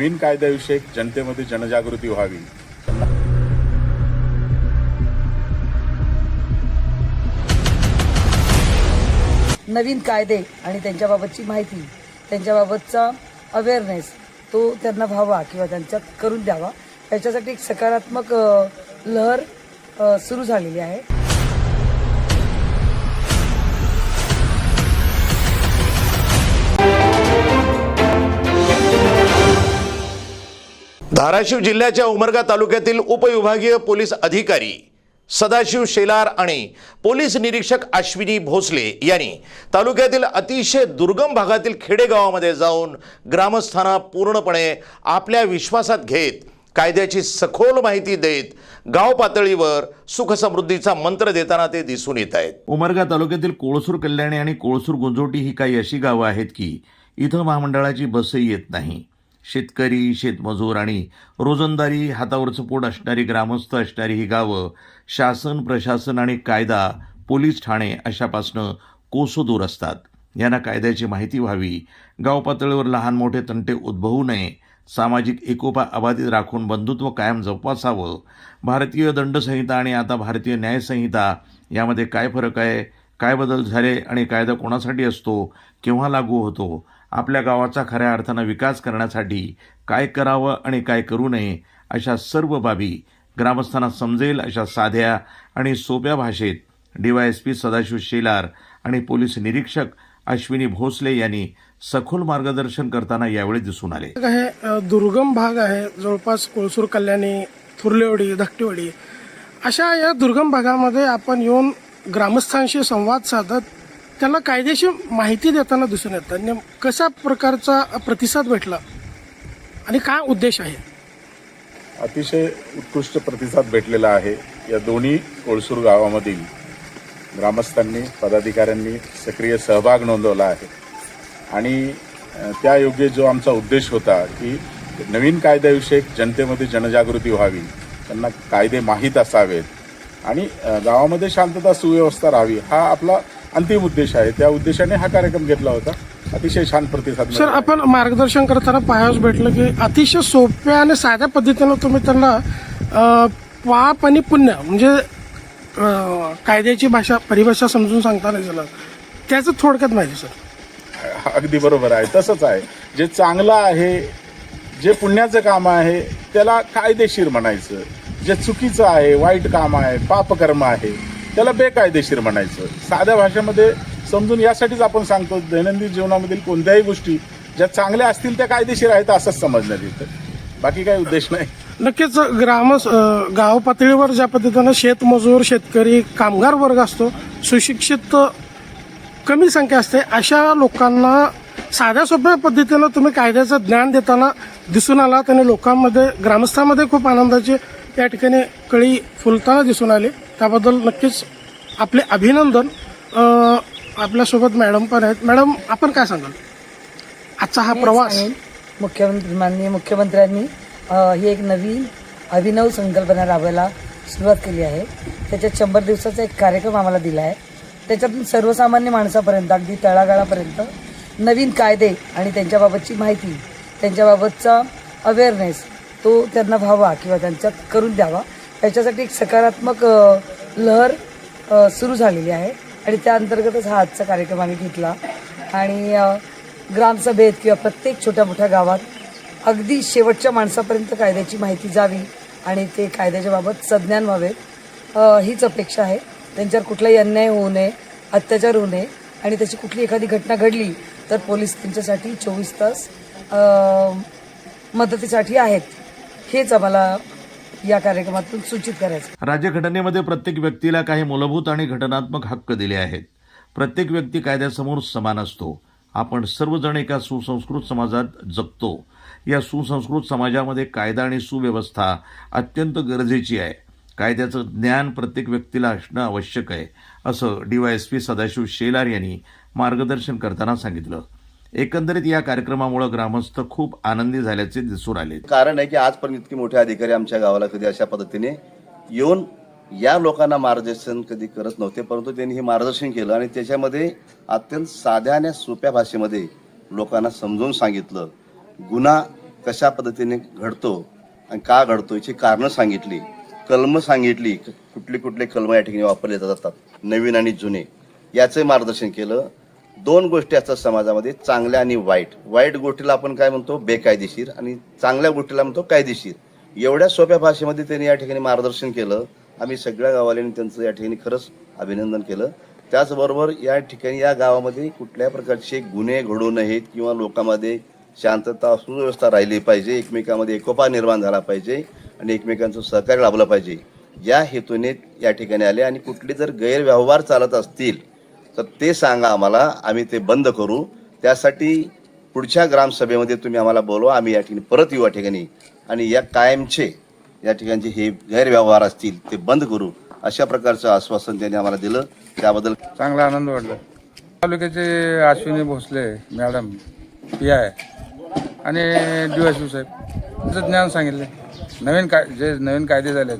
नवीन कायद्याविषयक जनतेमध्ये जनजागृती व्हावी. नवीन कायदे आणि त्यांच्याबाबतची माहिती त्यांच्याबाबतचा अवेअरनेस तो त्यांना व्हावा किंवा त्यांच्यात करून द्यावा. याच्यासाठी एक सकारात्मक लहर सुरू झालेली आहे. धाराशिव जिल्ह्याच्या उमरगा तालुक्यातील उपविभागीय पोलीस अधिकारी सदाशिव शेलार आणि पोलीस निरीक्षक अश्विनी भोसले यांनी तालुक्यातील अतिशय दुर्गम भागातील खेडेगावामध्ये जाऊन ग्रामस्थांना पूर्णपणे आपल्या विश्वासात घेत कायद्याची सखोल माहिती देत गाव पातळीवर सुखसमृद्धीचा मंत्र देताना ते दिसून येत आहेत. उमरगा तालुक्यातील कोळसूर कल्याणी आणि कोळसूर गुंजोटी ही काही अशी गावं आहेत की इथं महामंडळाची बसही येत नाही. शेतकरी शेतमजूर आणि रोजंदारी हातावरचं पोट असणारी ग्रामस्थ असणारी ही गावं शासन प्रशासन आणि कायदा पोलीस ठाणे अशापासनं कोसो दूर असतात. यांना कायद्याची माहिती व्हावी. गाव पातळीवर लहान मोठे तंटे उद्भवू नये. सामाजिक एकोपा अबाधित राखून बंधुत्व कायम जोपासावं. भारतीय दंडसंहिता आणि आता भारतीय न्यायसंहिता यामध्ये काय फरक आहे? काय बदल झाले आणि कायदा कोणासाठी असतो? केव्हा लागू होतो? आपल्या गावाचा खऱ्या अर्थानं विकास करण्यासाठी काय करावं आणि काय करू नये अशा सर्व बाबी ग्रामस्थांना समजेल अशा साध्या आणि सोप्या भाषेत डीवायएसपी सदाशिव शेलार आणि पोलीस निरीक्षक अश्विनी भोसले यांनी सखोल मार्गदर्शन करताना यावेळी दिसून आले. आहे दुर्गम भाग आहे जवळपास कोळसूर कल्याणी थुर्लेवडी धकटेवडी. अशा या दुर्गम भागामध्ये आपण येऊन ग्रामस्थांशी संवाद साधत त्यांना कायदेशीर माहिती देताना दिसून येतं. नेम कशा प्रकारचा प्रतिसाद भेटला? आणि काय उद्देश आहे? अतिशय उत्कृष्ट प्रतिसाद भेटलेला आहे. या दोन्ही कोळसूर गावामधील ग्रामस्थांनी पदाधिकाऱ्यांनी सक्रिय सहभाग नोंदवला आहे. आणि त्या योग्य जो आमचा उद्देश होता की नवीन कायद्याविषयक जनतेमध्ये जनजागृती व्हावी त्यांना कायदे माहीत असावेत आणि गावामध्ये शांतता सुव्यवस्था राहावी हा आपला अंतिम उद्देश आहे. त्या उद्देशाने हा कार्यक्रम घेतला होता. अतिशय छान प्रतिसाद सर. आपण मार्गदर्शन करताना पाहायला भेटलं की अतिशय सोप्या आणि साध्या पद्धतीनं तुम्ही त्यांना पाप आणि पुण्य म्हणजे कायद्याची भाषा परिभाषा समजून सांगता नाही झालं. त्याचं थोडक्यात माहिती सर. अगदी बरोबर आहे. तसंच आहे. जे चांगलं आहे जे पुण्याचं काम आहे त्याला कायदेशीर म्हणायचं. जे चुकीचं आहे वाईट काम आहे पापकर्म आहे त्याला बेकायदेशीर म्हणायचं. साध्या भाषेमध्ये समजून यासाठीच आपण सांगतो दैनंदिन जीवनामधील कोणत्याही गोष्टी ज्या चांगल्या असतील त्या कायदेशीर आहेत असंच समजण्यात येतं. बाकी काही उद्देश नाही. नक्कीच ग्राम गाव पातळीवर ज्या पद्धतीनं शेतमजूर शेतकरी कामगार वर्ग असतो सुशिक्षित कमी संख्या असते अशा लोकांना साध्या सोप्या पद्धतीनं तुम्ही कायद्याचं ज्ञान देताना दिसून आला आणि लोकांमध्ये ग्रामस्थांमध्ये खूप आनंदाची या ठिकाणी कळी फुलताना दिसून आली. त्याबद्दल नक्कीच आपले अभिनंदन आपल्यासोबत मॅडम पण आहेत. मॅडम आपण काय सांगाल? आजचा हा प्रवास. मुख्यमंत्री माननीय मुख्यमंत्र्यांनी ही एक नवीन अभिनव संकल्पना राबवायला सुरुवात केली आहे. त्याच्यात शंभर दिवसाचा एक कार्यक्रम आम्हाला दिला आहे. त्याच्यातून सर्वसामान्य माणसापर्यंत अगदी तळागाळापर्यंत नवीन कायदे आणि त्यांच्याबाबतची माहिती त्यांच्याबाबतचा अवेअरनेस तो त्यांना व्हावा किंवा त्यांच्यात करून द्यावा. याच्यासाठी एक सकारात्मक लहर सुरू झालेली आहे. आणि त्या अंतर्गतच हा आजचा कार्यक्रम आम्ही घेतला. आणि ग्रामसभेत किंवा प्रत्येक छोट्या मोठ्या गावात अगदी शेवटच्या माणसापर्यंत कायद्याची माहिती जावी आणि ते कायद्याच्या बाबत सज्ञान व्हावेत. हीच अपेक्षा आहे. त्यांच्यावर कुठलाही अन्याय होऊ नये अत्याचार होऊ नये आणि त्याची कुठली एखादी घटना घडली तर पोलीस त्यांच्यासाठी चोवीस तास मदतीसाठी आहेत. हेच आम्हाला या कार्यक्रमातून सूचित करायचं. राज्यघटनेमध्ये प्रत्येक व्यक्तीला काही मूलभूत आणि घटनात्मक हक्क दिले आहेत. प्रत्येक व्यक्ती कायद्यासमोर समान असतो. आपण सर्वजण एका सुसंस्कृत समाजात जगतो. या सुसंस्कृत समाजामध्ये कायदा आणि सुव्यवस्था अत्यंत गरजेची आहे. कायद्याचं ज्ञान प्रत्येक व्यक्तीला असणं आवश्यक आहे असं डीवायएसपी सदाशिव शेलार यांनी मार्गदर्शन करताना सांगितलं. एकंदरीत या कार्यक्रमामुळे ग्रामस्थ खूप आनंदी झाल्याचे दिसून आले. कारण आहे की आजपर्यंत इतके मोठे अधिकारी आमच्या गावाला कधी अशा पद्धतीने येऊन या लोकांना मार्गदर्शन कधी करत नव्हते परंतु त्यांनी हे मार्गदर्शन केलं आणि त्याच्यामध्ये अत्यंत साध्या आणि सोप्या भाषेमध्ये लोकांना समजून सांगितलं गुन्हा कशा पद्धतीने घडतो आणि का घडतो याची कारणं सांगितली कलम सांगितली कुठले कुठले कलम या ठिकाणी वापरले जातात नवीन आणि जुने याचं मार्गदर्शन केलं. दोन गोष्टी असतात समाजामध्ये चांगल्या आणि वाईट. वाईट गोष्टीला आपण काय म्हणतो? बेकायदेशीर आणि चांगल्या गोष्टीला म्हणतो कायदेशीर. एवढ्या सोप्या भाषेमध्ये त्यांनी या ठिकाणी मार्गदर्शन केलं. आम्ही सगळ्या गावाल्यांनी त्यांचं या ठिकाणी खरंच अभिनंदन केलं. त्याचबरोबर या ठिकाणी या गावामध्ये कुठल्या प्रकारचे गुन्हे घडू नयेत किंवा लोकांमध्ये शांतता सुव्यवस्था राहिली पाहिजे एकमेकांमध्ये एकोपा निर्माण झाला पाहिजे आणि एकमेकांचं सहकार्य लाभलं पाहिजे या हेतूने या ठिकाणी आले आणि कुठले जर गैरव्यवहार चालत असतील तर ते सांगा आम्हाला आम्ही ते बंद करू. त्यासाठी पुढच्या ग्रामसभेमध्ये तुम्ही आम्हाला बोलवा आम्ही या ठिकाणी परत येऊ या ठिकाणी. आणि या कायमचे या ठिकाणचे हे गैरव्यवहार असतील ते बंद करू. अशा प्रकारचं आश्वासन त्यांनी आम्हाला दिलं. त्याबद्दल चांगला आनंद वाटला. तालुक्याचे Ashwini Bhosale madam P I आणि डी एस साहेब त्याचं ज्ञान सांगितले. नवीन काय जे नवीन कायदे झाले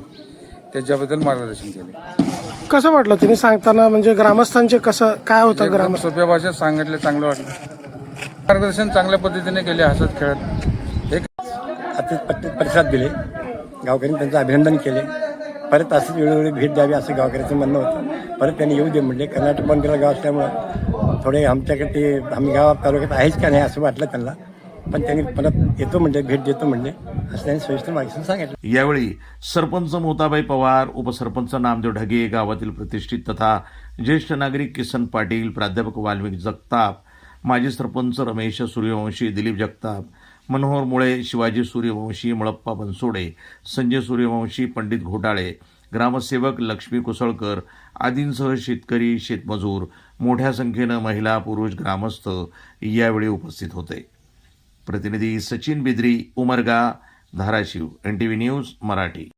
त्याच्याबद्दल मार्गदर्शन केले. कसं वाटलं? तिने सांगताना म्हणजे ग्रामस्थांचे कसं काय होतं एकदम ग्रामस्थ सोप्या भाषेत सांगितले चांगलं वाटलं. मार्गदर्शन चांगल्या पद्धतीने केले हसत खेळत. एक अति पत- प्रतिसाद दिले. गावकऱ्यांनी त्यांचं अभिनंदन केले. परत असंच वेळोवेळी भेट द्यावी असं गावकऱ्याचं म्हणणं होतं. परत त्यांनी येऊ दे म्हणले. कर्नाटक बंदीला गाव असल्यामुळं थोडे आमच्याकडे ते आम्ही गावात तालुक्यात आहेच का नाही असं वाटलं त्यांना. पण त्यांनी परत येतो म्हणले भेट देतो म्हणले. सविस्तर सांगितलं यावेळी सरपंच मोताबाई पवार उपसरपंच नामदेव ढगे गावातील प्रतिष्ठित तथा ज्येष्ठ नागरिक किसन पाटील प्राध्यापक वाल्मिक जगताप माजी सरपंच रमेश सूर्यवंशी दिलीप जगताप मनोहर मुळे शिवाजी सूर्यवंशी मळप्पा बनसोडे संजय सूर्यवंशी पंडित घोटाळे ग्रामसेवक लक्ष्मी कुसळकर आदींसह शेतकरी शेतमजूर मोठ्या संख्येनं महिला पुरुष ग्रामस्थ यावेळी उपस्थित होते. प्रतिनिधी Sachin Bidri Umarga Dharashiv N T V news Marathi.